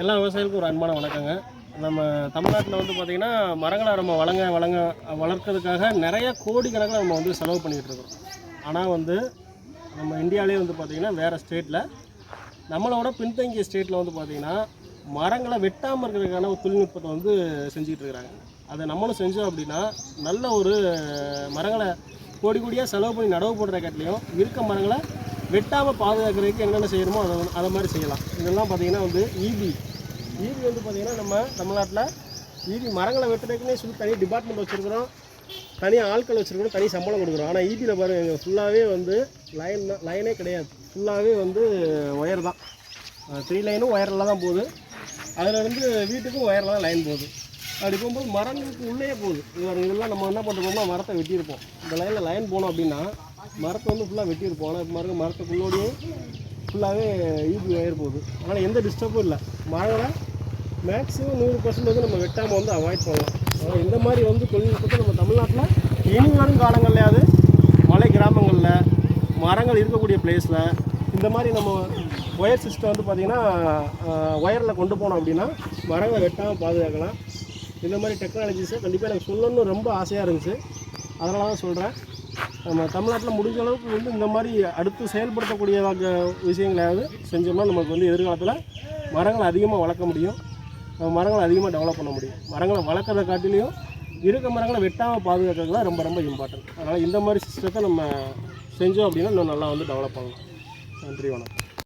எல்லா விவசாயிகளுக்கும் ஒரு அன்பான வணக்கங்க. நம்ம தமிழ்நாட்டில் வந்து பார்த்திங்கன்னா மரங்களை நம்ம வளங்க வளங்க வளர்க்கறதுக்காக நிறைய கோடிக்கணக்கில் நம்ம வந்து செலவு பண்ணிகிட்டு இருக்கோம். ஆனால் வந்து நம்ம இந்தியாவிலே வந்து பார்த்திங்கன்னா வேறு ஸ்டேட்டில் நம்மளோட பின்தங்கிய ஸ்டேட்டில் வந்து பார்த்திங்கன்னா மரங்களை வெட்டாமல் இருக்கிறதுக்கான ஒரு தொழில்நுட்பத்தை வந்து செஞ்சுக்கிட்டு இருக்கிறாங்க. அதை நம்மளும் செஞ்சோம் அப்படின்னா நல்ல ஒரு மரங்களை கோடி கோடியாக செலவு பண்ணி நடவு போடுற காட்டிலையும் இருக்க மரங்களை வெட்டாமல் பாதுகாக்கிறதுக்கு என்னென்ன செய்யணுமோ அதை அதை மாதிரி செய்யலாம். இதெல்லாம் பார்த்திங்கன்னா வந்து ஈபி ஈபி வந்து பார்த்திங்கன்னா நம்ம தமிழ்நாட்டில் ஈபி மரங்களை வெட்டுறதுக்குன்னே சொல்லி தனி டிபார்ட்மெண்ட் வச்சுருக்கிறோம். தனி ஆட்கள் வச்சுருக்கிறோம். தனி சம்பளம் கொடுக்குறோம். ஆனால் ஈபியில் பாருங்க எங்கள் ஃபுல்லாகவே வந்து லைன் தான். லைனே கிடையாது. ஃபுல்லாகவே வந்து ஒயர் தான். த்ரீ லைனும் ஒயரில் தான் போகுது. அதுலேருந்து வீட்டுக்கும் ஒயரில் தான் லைன் போகுது. அப்படி போகும்போது மரங்களுக்கு உள்ளே போகுது. இதெல்லாம் நம்ம என்ன பண்ணுறோம்னா மரத்தை வெட்டியிருப்போம். இந்த லைனில் லைன் போனோம் அப்படின்னா மரத்தை வந்து ஃபுல்லாக வெட்டியிருப்போம். ஆனால் இப்போ மரத்துக்குள்ளோடையே ஃபுல்லாகவே ஈபி ஒயர் போகுது. அதனால் எந்த டிஸ்டர்பும் இல்லை. மரங்களை மேக்ஸிமம் நூறு பர்சன்ட் வந்து நம்ம வெட்டாமல் வந்து அவாய்ட் பண்ணலாம். ஆனால் இந்த மாதிரி வந்து தொழில்நுட்பத்தை நம்ம தமிழ்நாட்டில் இனி வரும் காலங்கள்லையாவது மலை கிராமங்களில் மரங்கள் இருக்கக்கூடிய பிளேஸில் இந்த மாதிரி நம்ம ஒயர் சிஸ்டம் வந்து பார்த்திங்கன்னா ஒயரில் கொண்டு போனோம் அப்படின்னா மரங்களை வெட்டாமல் பாதுகாக்கலாம். இந்த மாதிரி டெக்னாலஜிஸை கண்டிப்பாக எனக்கு சொல்லணும்னு ரொம்ப ஆசையாக இருந்துச்சு. அதனால தான் சொல்கிறேன் நம்ம தமிழ்நாட்டில் முடிஞ்ச அளவுக்கு வந்து இந்த மாதிரி அடுத்து செயல்படுத்தக்கூடியதாக விஷயங்களையாவது செஞ்சோம்னா நமக்கு வந்து எதிர்காலத்தில் மரங்களை அதிகமாக வளர்க்க முடியும். நம்ம மரங்களை அதிகமாக டெவலப் பண்ண முடியும். மரங்களை வளர்க்குறத காட்டிலையும் இருக்க மரங்களை வெட்டாமல் பாதுகாக்கிறது தான் ரொம்ப ரொம்ப இம்பார்ட்டன்ட் அதனால் இந்த மாதிரி சிஸ்டத்தை நம்ம செஞ்சோம் அப்படின்னா இன்னும் நல்லா வந்து டெவலப் ஆகும் நன்றி வணக்கம்.